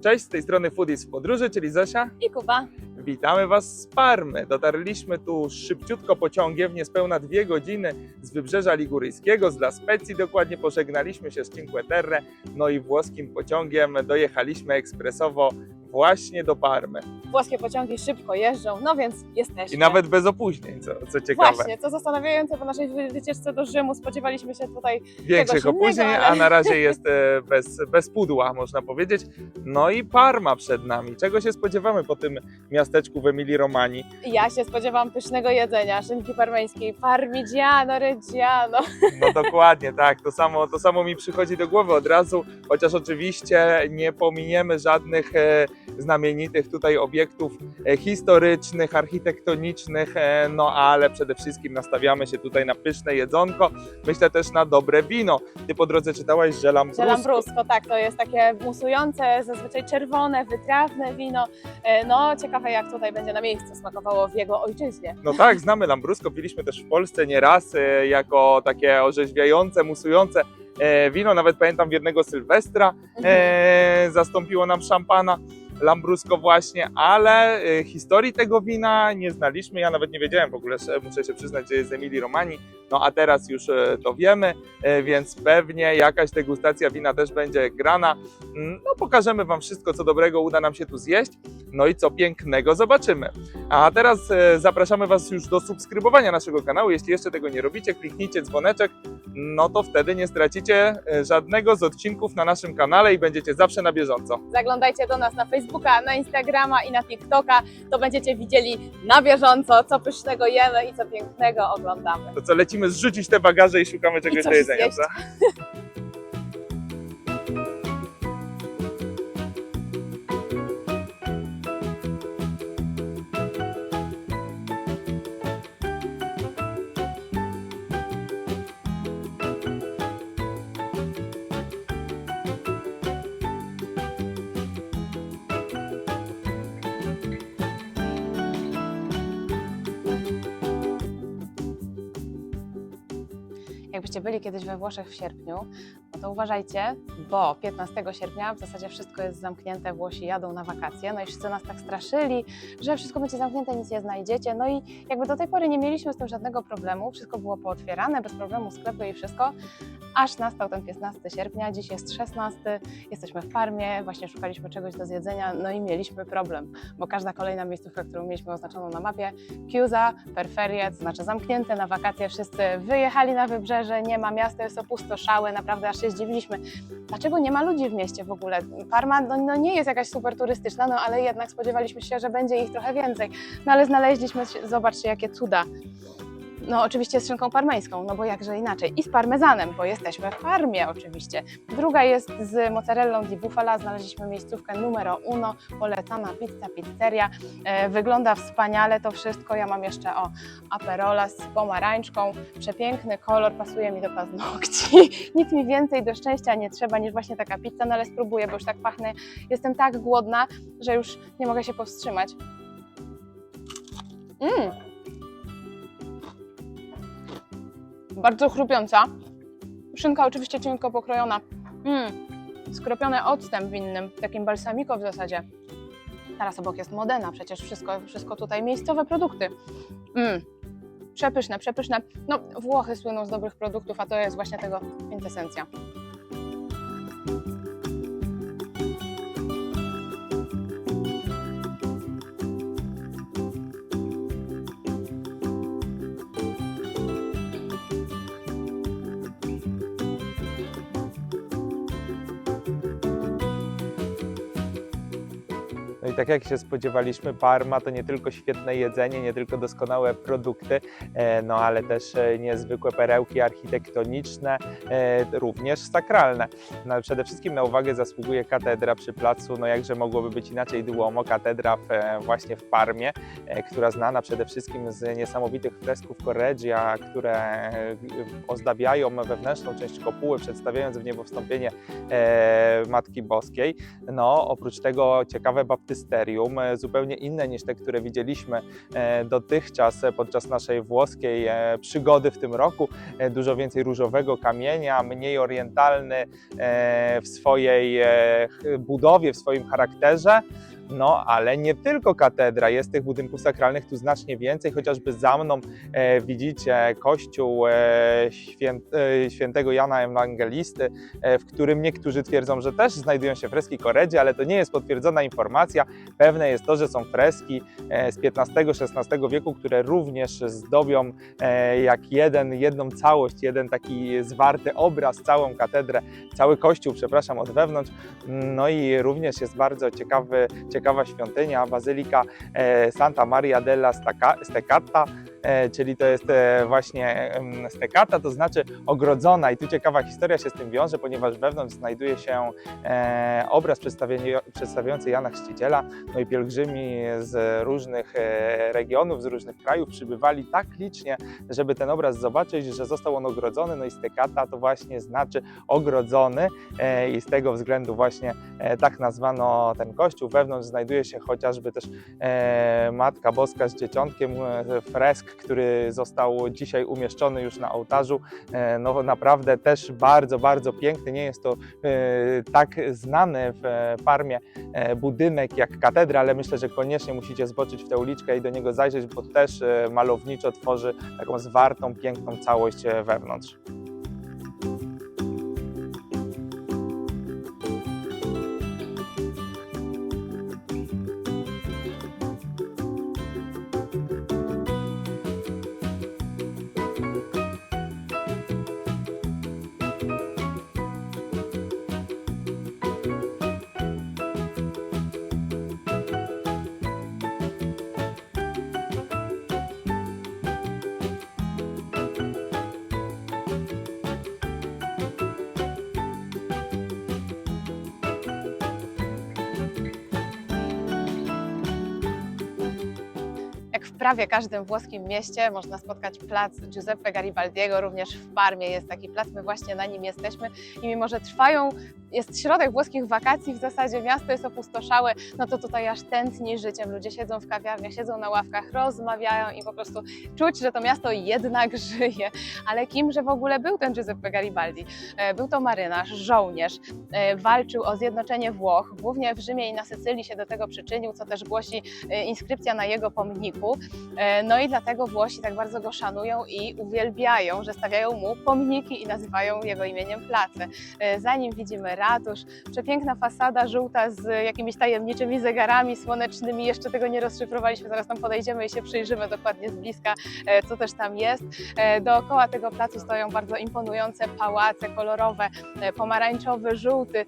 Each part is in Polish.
Cześć, z tej strony Foodies w podróży, czyli Zosia. I Kuba. Witamy Was z Parmy. Dotarliśmy tu szybciutko pociągiem, niespełna dwie godziny z wybrzeża Liguryjskiego, z La Spezia dokładnie. Pożegnaliśmy się z Cinque Terre, no i włoskim pociągiem dojechaliśmy ekspresowo właśnie do Parmy. Włoskie pociągi szybko jeżdżą, no więc jesteśmy. I nawet bez opóźnień, co, co ciekawe. Właśnie, co zastanawiające, po naszej wy- wycieczce do Rzymu spodziewaliśmy się tutaj Większych opóźnień, ale- a na razie jest e, bez, bez pudła, można powiedzieć. No i Parma przed nami. Czego się spodziewamy po tym miasteczku w Emilii Romani? Ja się spodziewam pysznego jedzenia, szynki parmeńskiej, parmigiano, reggiano. No dokładnie, tak. To samo, to samo mi przychodzi do głowy od razu, chociaż oczywiście nie pominiemy żadnych e, znamienitych tutaj obiektów e, historycznych, architektonicznych, e, no ale przede wszystkim nastawiamy się tutaj na pyszne jedzonko, myślę też na dobre wino. Ty po drodze czytałaś, że Lambrusco. Że Lambrusco, tak, to jest takie musujące, zazwyczaj czerwone, wytrawne wino. E, No, ciekawe jak tutaj będzie na miejscu smakowało w jego ojczyźnie. No tak, znamy Lambrusco, piliśmy też w Polsce nieraz jako takie orzeźwiające, musujące wino, nawet pamiętam w jednego Sylwestra e, zastąpiło nam szampana. Lambrusco właśnie, ale e, historii tego wina nie znaliśmy. Ja nawet nie wiedziałem w ogóle, muszę się przyznać, że jest z Emilii Romani. No a teraz już e, to wiemy, e, więc pewnie jakaś degustacja wina też będzie grana. Mm, No pokażemy Wam wszystko, co dobrego uda nam się tu zjeść. No i co pięknego zobaczymy. A teraz zapraszamy Was już do subskrybowania naszego kanału. Jeśli jeszcze tego nie robicie, kliknijcie dzwoneczek, no to wtedy nie stracicie żadnego z odcinków na naszym kanale i będziecie zawsze na bieżąco. Zaglądajcie do nas na Facebooka, na Instagrama i na TikToka, to będziecie widzieli na bieżąco, co pysznego jemy i co pięknego oglądamy. To co, lecimy zrzucić te bagaże i szukamy czegoś do jedzenia, co? Jakbyście byli kiedyś we Włoszech w sierpniu, no to uważajcie, bo 15 sierpnia w zasadzie wszystko jest zamknięte, Włosi jadą na wakacje, no i wszyscy nas tak straszyli, że wszystko będzie zamknięte, nic nie znajdziecie, no i jakby do tej pory nie mieliśmy z tym żadnego problemu, wszystko było pootwierane, bez problemu sklepy i wszystko, aż nastał ten 15 sierpnia, dziś jest 16, jesteśmy w Parmie, właśnie szukaliśmy czegoś do zjedzenia, no i mieliśmy problem, bo każda kolejna miejscówka, którą mieliśmy oznaczoną na mapie, Chiusa, per ferie, to znaczy zamknięte na wakacje, wszyscy wyjechali na wybrzeże, nie ma miasta, jest opustoszałe, naprawdę aż się zdziwiliśmy. Dlaczego nie ma ludzi w mieście w ogóle? Parma no, no nie jest jakaś super turystyczna, no ale jednak spodziewaliśmy się, że będzie ich trochę więcej. No ale znaleźliśmy, zobaczcie jakie cuda. No oczywiście z szynką parmeńską, no bo jakże inaczej. I z parmezanem, bo jesteśmy w Parmie oczywiście. Druga jest z mozzarellą di bufala, znaleźliśmy miejscówkę numero uno, polecana pizza, pizzeria. E, wygląda wspaniale to wszystko. Ja mam jeszcze o aperola z pomarańczką. Przepiękny kolor, pasuje mi do paznokci. Nic mi więcej do szczęścia nie trzeba niż właśnie taka pizza, no ale spróbuję, bo już tak pachnę. Jestem tak głodna, że już nie mogę się powstrzymać. Mm. Bardzo chrupiąca. Szynka oczywiście cienko pokrojona. Mm. Skropione octem winnym, takim balsamiko w zasadzie. Teraz obok jest Modena, przecież wszystko, wszystko tutaj miejscowe produkty. Mm. Przepyszne, przepyszne. No, Włochy słyną z dobrych produktów, a to jest właśnie tego kwintesencja. Tak jak się spodziewaliśmy, Parma to nie tylko świetne jedzenie, nie tylko doskonałe produkty, e, no ale też e, niezwykłe perełki architektoniczne, e, również sakralne. No, przede wszystkim na uwagę zasługuje katedra przy placu, no jakże mogłoby być inaczej Duomo, katedra w, właśnie w Parmie, która znana przede wszystkim z niesamowitych fresków Correggia, które ozdabiają wewnętrzną część kopuły, przedstawiając w niebo wstąpienie Matki Boskiej. No, oprócz tego ciekawe baptystyczne magisterium, e, zupełnie inne niż te, które widzieliśmy e, dotychczas e, podczas naszej włoskiej przygody w tym roku. Dużo więcej różowego kamienia, mniej orientalny w swojej budowie, w swoim charakterze. No, ale nie tylko katedra, jest tych budynków sakralnych tu znacznie więcej, chociażby za mną e, widzicie kościół e, e, świętego Jana Ewangelisty, e, w którym niektórzy twierdzą, że też znajdują się freski Koredzi, ale to nie jest potwierdzona informacja. Pewne jest to, że są freski e, z XV-XVI wieku, które również zdobią e, jak jeden, jedną całość, jeden taki zwarty obraz, całą katedrę, cały kościół, przepraszam, od wewnątrz. No i również jest bardzo ciekawy, ciekawa świątynia, bazylika e, Santa Maria della Steccata, czyli to jest e, właśnie em, Steccata, to znaczy ogrodzona. I tu ciekawa historia się z tym wiąże, ponieważ wewnątrz znajduje się e, obraz przedstawiający Jana Chrzciciela, no i pielgrzymi z różnych e, regionów, z różnych krajów przybywali tak licznie, żeby ten obraz zobaczyć, że został on ogrodzony, no i Steccata to właśnie znaczy ogrodzony. E, i z tego względu właśnie e, tak nazwano ten kościół. Wewnątrz znajduje się chociażby też e, Matka Boska z Dzieciątkiem, e, który został dzisiaj umieszczony już na ołtarzu. E, no naprawdę też bardzo, bardzo piękny. Nie jest to e, tak znany w Parmie e, budynek jak katedra, ale myślę, że koniecznie musicie zboczyć w tę uliczkę i do niego zajrzeć, bo też malowniczo tworzy taką zwartą, piękną całość wewnątrz. Prawie każdym włoskim mieście można spotkać plac Giuseppe Garibaldiego, również w Parmie jest taki plac, my właśnie na nim jesteśmy i mimo, że trwają, jest środek włoskich wakacji, w zasadzie miasto jest opustoszałe, no to tutaj aż tętni życiem, ludzie siedzą w kawiarniach, siedzą na ławkach, rozmawiają i po prostu czuć, że to miasto jednak żyje. Ale kimże w ogóle był ten Giuseppe Garibaldi? E, Był to marynarz, żołnierz, e, walczył o zjednoczenie Włoch, głównie w Rzymie i na Sycylii się do tego przyczynił, co też głosi e, inskrypcja na jego pomniku. E, No i dlatego Włosi tak bardzo go szanują i uwielbiają, że stawiają mu pomniki i nazywają jego imieniem place. Za nim widzimy ratusz, przepiękna fasada żółta z jakimiś tajemniczymi zegarami słonecznymi. Jeszcze tego nie rozszyfrowaliśmy, zaraz tam podejdziemy i się przyjrzymy dokładnie z bliska, e, co też tam jest. E, Dookoła tego placu stoją bardzo imponujące pałace kolorowe, pomarańczowy, żółty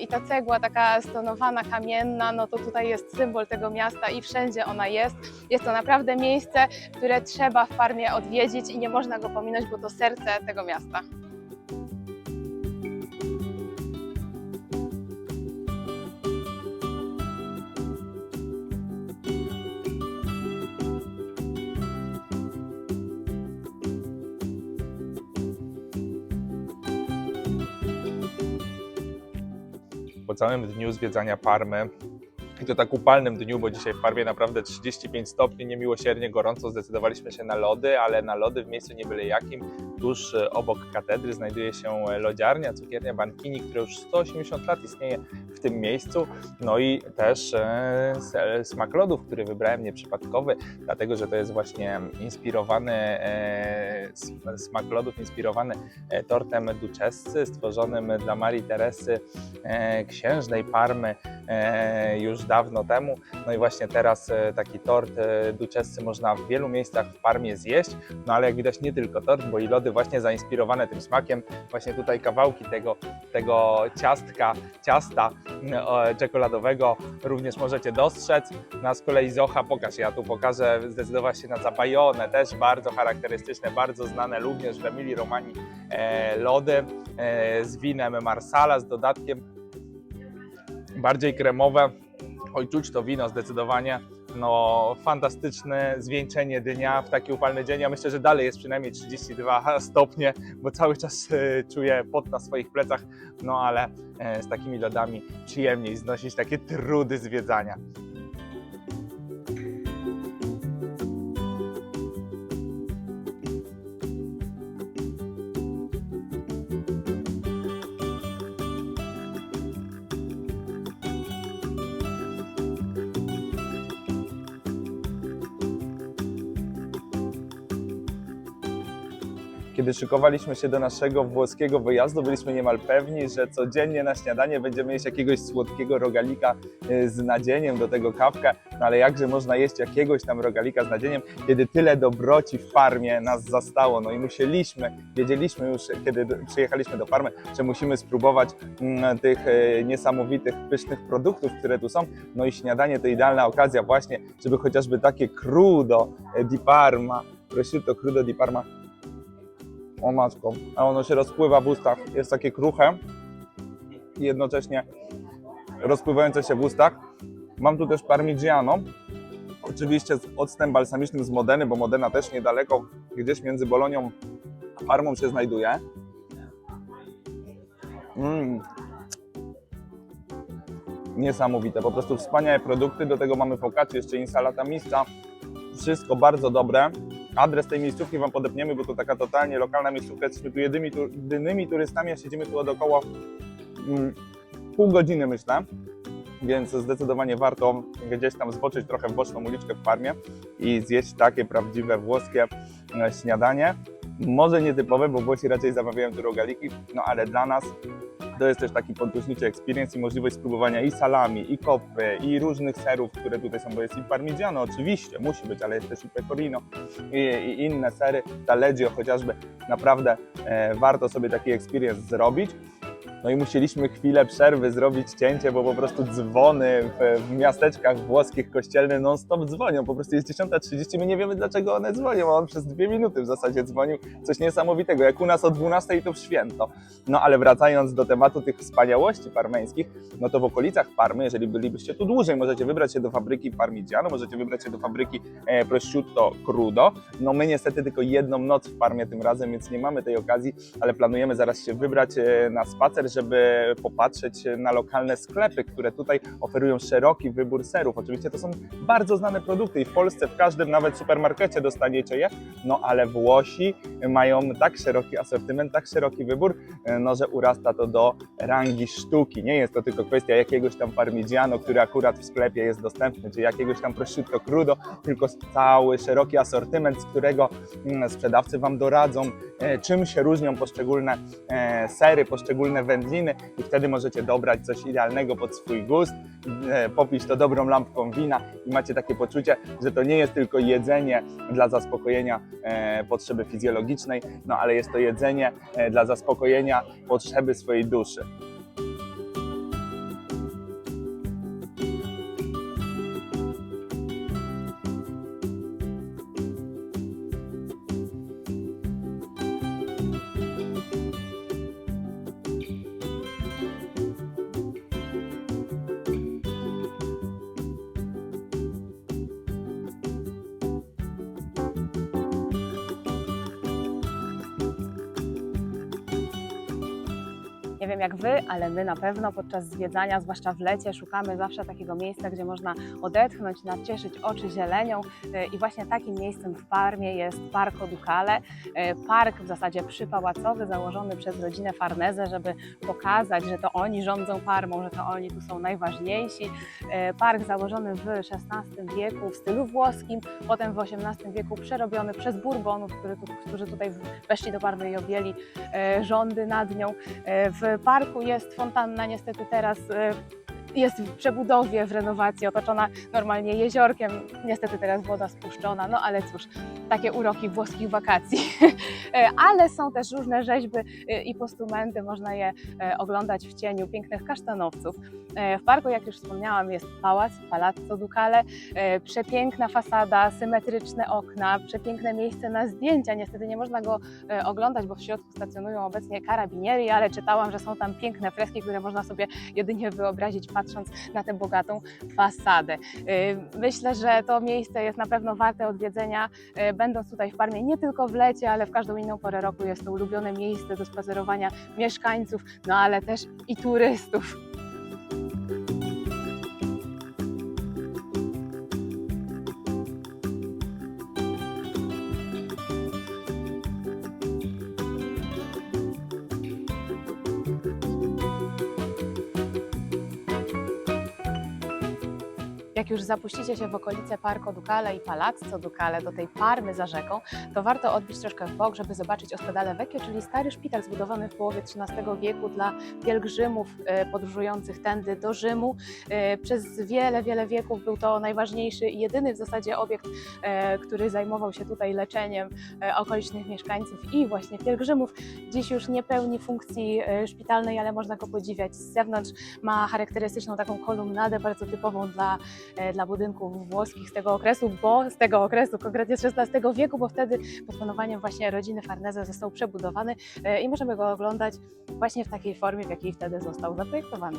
i ta cegła taka stonowana, kamienna, no to tutaj jest symbol tego miasta i wszędzie ona jest. Jest to naprawdę miejsce, które trzeba w Parmie odwiedzić i nie można go pominąć, bo to serce tego miasta. po całym dniu zwiedzania Parmy. I to tak upalnym dniu, bo dzisiaj w Parmie naprawdę 35 stopni, niemiłosiernie gorąco, zdecydowaliśmy się na lody, ale na lody w miejscu nie byle jakim. Tuż e, obok katedry znajduje się e, lodziarnia, cukiernia Bankini, która już 180 lat istnieje w tym miejscu. No i też e, smak lodów, który wybrałem nieprzypadkowy, dlatego że to jest właśnie inspirowany, e, smak lodów inspirowany e, tortem Duchessy, stworzonym dla Marii Teresy, e, księżnej Parmy e, już dawno temu. No i właśnie teraz e, taki tort e, Duchessy można w wielu miejscach w Parmie zjeść, no ale jak widać nie tylko tort, bo i lody właśnie zainspirowane tym smakiem. Właśnie tutaj kawałki tego, tego ciastka, ciasta e, czekoladowego również możecie dostrzec. No a z kolei Zocha, pokaż, ja tu pokażę, zdecydowała się na zabajonę, też bardzo charakterystyczne, bardzo znane również w Emilii Romani e, lody z winem Marsala, z dodatkiem bardziej kremowe. Oj, czuć to wino zdecydowanie. No, fantastyczne zwieńczenie dnia w taki upalny dzień. Ja myślę, że dalej jest przynajmniej 32 stopnie, bo cały czas e, czuję pot na swoich plecach. No ale e, z takimi lodami przyjemniej znosić takie trudy zwiedzania. Kiedy szykowaliśmy się do naszego włoskiego wyjazdu, byliśmy niemal pewni, że codziennie na śniadanie będziemy jeść jakiegoś słodkiego rogalika y, z nadzieniem, do tego kawkę, no ale jakże można jeść jakiegoś tam rogalika z nadzieniem, kiedy tyle dobroci w Parmie nas zastało, no i musieliśmy, wiedzieliśmy już, kiedy przyjechaliśmy do Parmy, że musimy spróbować mm, tych e, niesamowitych, pysznych produktów, które tu są, no i śniadanie to idealna okazja właśnie, żeby chociażby takie crudo e, di Parma, prosciutto crudo di Parma, o a ono się rozpływa w ustach, jest takie kruche i jednocześnie rozpływające się w ustach. Mam tu też parmigiano, oczywiście z octem balsamicznym z Modeny, bo Modena też niedaleko, gdzieś między Bolonią a Parmą się znajduje. Mm. Niesamowite, po prostu wspaniałe produkty, do tego mamy focaccia, jeszcze insalata mista, wszystko bardzo dobre. Adres tej miejscówki Wam podepniemy, bo to taka totalnie lokalna miejscówka, jesteśmy tu jedynymi, tu, jedynymi turystami, a siedzimy tu od około mm, pół godziny myślę, więc zdecydowanie warto gdzieś tam zboczyć trochę w boczną uliczkę w Parmie i zjeść takie prawdziwe włoskie e, śniadanie. Może nietypowe, bo Włosi raczej zamawiają tu rogaliki, no ale dla nas to jest też taki podróżniczy experience i możliwość spróbowania i salami, i kopy, i różnych serów, które tutaj są, bo jest i parmigiano oczywiście, musi być, ale jest też i pecorino i, i inne sery, taleggio chociażby. Naprawdę e, warto sobie taki experience zrobić. No i musieliśmy chwilę przerwy zrobić cięcie, bo po prostu dzwony w, miasteczkach włoskich kościelne non-stop dzwonią. Po prostu jest 10.30, my nie wiemy dlaczego one dzwonią, on przez dwie minuty w zasadzie dzwonił. Coś niesamowitego, jak u nas o 12 to w święto. No ale wracając do tematu tych wspaniałości parmeńskich, no to w okolicach Parmy, jeżeli bylibyście tu dłużej, możecie wybrać się do fabryki Parmigiano, możecie wybrać się do fabryki e, prosciutto crudo. No my niestety tylko jedną noc w Parmie tym razem, więc nie mamy tej okazji, ale planujemy zaraz się wybrać e, na spacer, żeby popatrzeć na lokalne sklepy, które tutaj oferują szeroki wybór serów. Oczywiście to są bardzo znane produkty i w Polsce w każdym nawet supermarkecie dostaniecie je, no ale Włosi mają tak szeroki asortyment, tak szeroki wybór, e, no że urasta to do rangi sztuki. Nie jest to tylko kwestia jakiegoś tam parmigiano, który akurat w sklepie jest dostępny, czy jakiegoś tam prosciutto crudo, tylko cały szeroki asortyment, z którego mm, sprzedawcy Wam doradzą, e, czym się różnią poszczególne e, sery, poszczególne i wtedy możecie dobrać coś idealnego pod swój gust, e, popić to dobrą lampką wina i macie takie poczucie, że to nie jest tylko jedzenie dla zaspokojenia e, potrzeby fizjologicznej, no ale jest to jedzenie e, dla zaspokojenia potrzeby swojej duszy. Wiem jak Wy, ale my na pewno podczas zwiedzania, zwłaszcza w lecie, szukamy zawsze takiego miejsca, gdzie można odetchnąć, nacieszyć oczy zielenią. E, I właśnie takim miejscem w Parmie jest Parco Ducale. E, Park w zasadzie przypałacowy, założony przez rodzinę Farnese, żeby pokazać, że to oni rządzą Parmą, że to oni tu są najważniejsi. E, Park założony w XVI wieku w stylu włoskim, potem w XVIII wieku przerobiony przez Bourbonów, którzy, tu, którzy tutaj weszli do Parmy i objęli rządy nad nią. W parku jest fontanna, niestety teraz e, jest w przebudowie, w renowacji, otoczona normalnie jeziorkiem. Niestety teraz woda spuszczona, no ale cóż, takie uroki włoskich wakacji. E, ale są też różne rzeźby e, i postumenty, można je e, oglądać w cieniu pięknych kasztanowców. W parku, jak już wspomniałam, jest pałac, Palazzo Ducale, przepiękna fasada, symetryczne okna, przepiękne miejsce na zdjęcia. Niestety nie można go oglądać, bo w środku stacjonują obecnie karabinieri, ale czytałam, że są tam piękne freski, które można sobie jedynie wyobrazić, patrząc na tę bogatą fasadę. E, Myślę, że to miejsce jest na pewno warte odwiedzenia. E, Będąc tutaj w Parmie, nie tylko w lecie, ale w każdą inną porę roku jest to ulubione miejsce do spacerowania mieszkańców, no ale też i turystów. Jak już zapuścicie się w okolice Parco Ducale i Palazzo Ducale do tej Parmy za rzeką, to warto odbić troszkę w bok, żeby zobaczyć Ospedale Vecchio, czyli stary szpital zbudowany w połowie XIII wieku dla pielgrzymów e, podróżujących tędy do Rzymu. E, Przez wiele, wiele wieków był to najważniejszy i jedyny w zasadzie obiekt, e, który zajmował się tutaj leczeniem okolicznych mieszkańców i właśnie pielgrzymów. Dziś już nie pełni funkcji szpitalnej, ale można go podziwiać z zewnątrz. Ma charakterystyczną taką kolumnadę, bardzo typową dla, dla budynków włoskich z tego okresu, bo z tego okresu, konkretnie z XVI wieku, bo wtedy pod panowaniem właśnie rodziny Farnese został przebudowany e, i możemy go oglądać właśnie w takiej formie, w jakiej wtedy został zaprojektowany.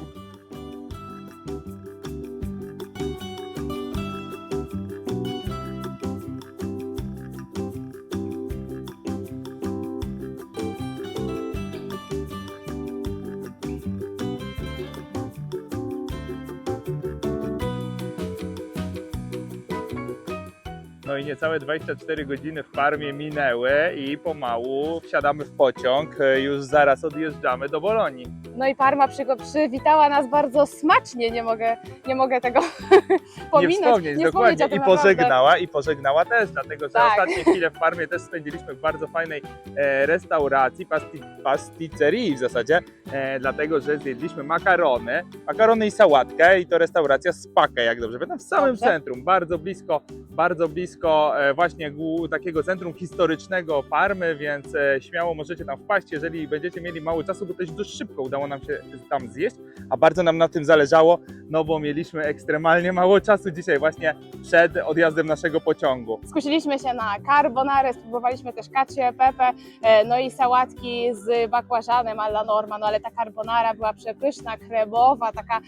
No i niecałe 24 godziny w Parmie minęły i pomału wsiadamy w pociąg. E, Już zaraz odjeżdżamy do Bolonii. No i Parma przy, przywitała nas bardzo smacznie, nie mogę, nie mogę tego nie pominąć, wspomnieć, nie dokładnie. wspomnieć o tym I naprawdę. pożegnała, i pożegnała też, dlatego że Tak. ostatnie chwile w Parmie też spędziliśmy w bardzo fajnej e, restauracji, pasti, pasticcerii w zasadzie, e, dlatego że zjedliśmy makarony, makarony i sałatkę i to restauracja Spake, jak dobrze pamiętam, w samym Dobrze. centrum, bardzo blisko, bardzo blisko e, właśnie takiego centrum historycznego Parmy, więc e, śmiało możecie tam wpaść, jeżeli będziecie mieli mało czasu, bo też dość szybko udało nam się tam zjeść, a bardzo nam na tym zależało, no bo mieliśmy ekstremalnie mało czasu dzisiaj właśnie przed odjazdem naszego pociągu. Skusiliśmy się na carbonarę, spróbowaliśmy też cacio e pepe, e, no i sałatki z bakłażanem alla norma, no ale ta carbonara była przepyszna, kremowa, taka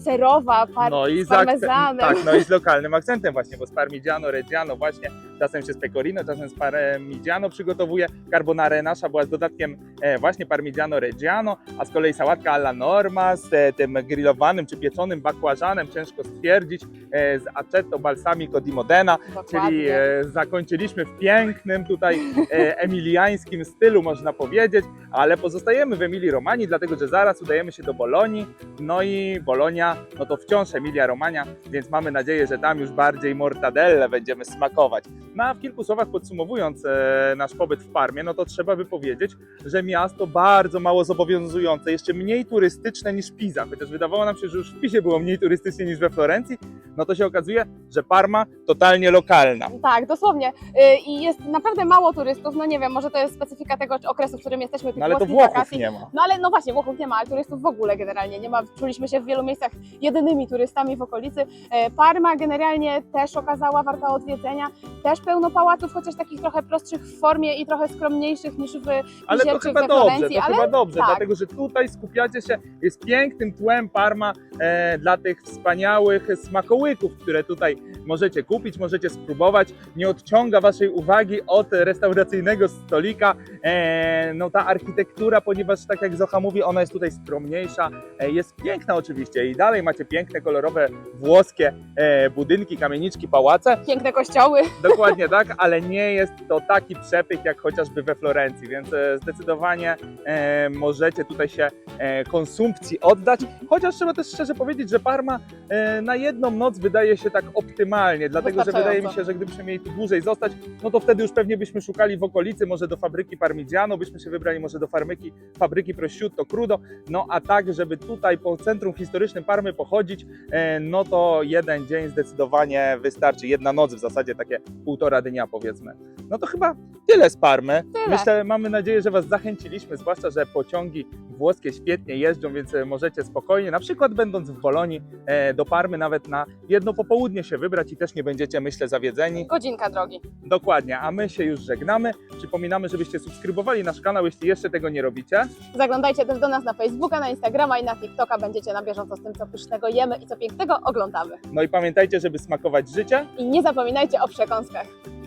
serowa, par- No i z parmezanem. tak, no i z lokalnym akcentem właśnie, bo z parmigiano, reggiano właśnie, czasem się z pecorino, czasem z parmigiano przygotowuje. Carbonara nasza była z dodatkiem e, właśnie parmigiano, reggiano, a z kolei sałatka alla norma z e, tym grillowanym czy pieczonym bakłażanem, ciężko stwierdzić, e, z aceto balsamico di Modena, Dokładnie. Czyli zakończyliśmy w pięknym tutaj emiliańskim stylu, można powiedzieć, ale pozostajemy w Emilii Romanii, dlatego że zaraz udajemy się do Bolonii. No i Bolonia, no to wciąż Emilia Romania, więc mamy nadzieję, że tam już bardziej mortadelle będziemy smakować. No a w kilku słowach podsumowując e, nasz pobyt w Parmie, no to trzeba by powiedzieć, że miasto bardzo mało zobowiązujące, jeszcze mniej turystyczne niż Pisa, chociaż wydawało nam się, że już w Pisie było mniej turystycznie niż we Florencji, no to się okazuje, że Parma totalnie lokalna. Tak, dosłownie. Y, I jest naprawdę mało turystów. No nie wiem, może to jest specyfika tego okresu, w którym jesteśmy, No ale to Włochów wakacji. nie ma. No ale no właśnie, Włochów nie ma, ale turystów w ogóle generalnie nie ma. Czuliśmy się w wielu miejscach jedynymi turystami w okolicy. E, Parma generalnie też okazała warta odwiedzenia. Też pełno pałaców, chociaż takich trochę prostszych w formie i trochę skromniejszych niż w Ale to chyba dobrze, to ale chyba dobrze, tak. dlatego że tutaj skupiacie się, jest pięknym tłem Parma e, dla tych wspaniałych smakołyków, które tutaj możecie kupić, możecie spróbować. Nie odciąga waszej uwagi od restauracyjnego stolika. E, no ta architektura, ponieważ tak jak Zocha mówi, ona jest tutaj skromniejsza, e, jest piękna oczywiście i dalej macie piękne, kolorowe włoskie e, budynki, kamieniczki, pałace. piękne kościoły. Dokładnie tak, ale nie jest to taki przepych jak chociażby we Florencji, więc e, zdecydowanie e, możecie tutaj się e, konsumpcji oddać. Chociaż trzeba też szczerze powiedzieć, że Parma na jedną noc wydaje się tak optymalnie, dlatego że wydaje mi się, że gdybyśmy mieli tu dłużej zostać, no to wtedy już pewnie byśmy szukali w okolicy, może do fabryki Parmigiano, byśmy się wybrali może do fabryki, fabryki Prosciutto Crudo, no a tak, żeby tutaj po centrum historycznym Parmy pochodzić, no to jeden dzień zdecydowanie wystarczy, jedna noc w zasadzie, takie półtora dnia powiedzmy. No to chyba tyle z Parmy. Tyle. Myślę, mamy nadzieję, że Was zachęciliśmy, zwłaszcza, że pociągi włoskie świetnie jeżdżą, więc e, możecie spokojnie, na przykład będąc w Bolonii, e, do Parmy nawet na jedno popołudnie się wybrać i też nie będziecie, myślę, zawiedzeni. Godzinka drogi. Dokładnie, a my się już żegnamy. Przypominamy, żebyście subskrybowali nasz kanał, jeśli jeszcze tego nie robicie. Zaglądajcie też do nas na Facebooka, na Instagrama i na TikToka. Będziecie na bieżąco z tym, co pysznego jemy i co pięknego oglądamy. No i pamiętajcie, żeby smakować życie. I nie zapominajcie o przekąskach. Yeah.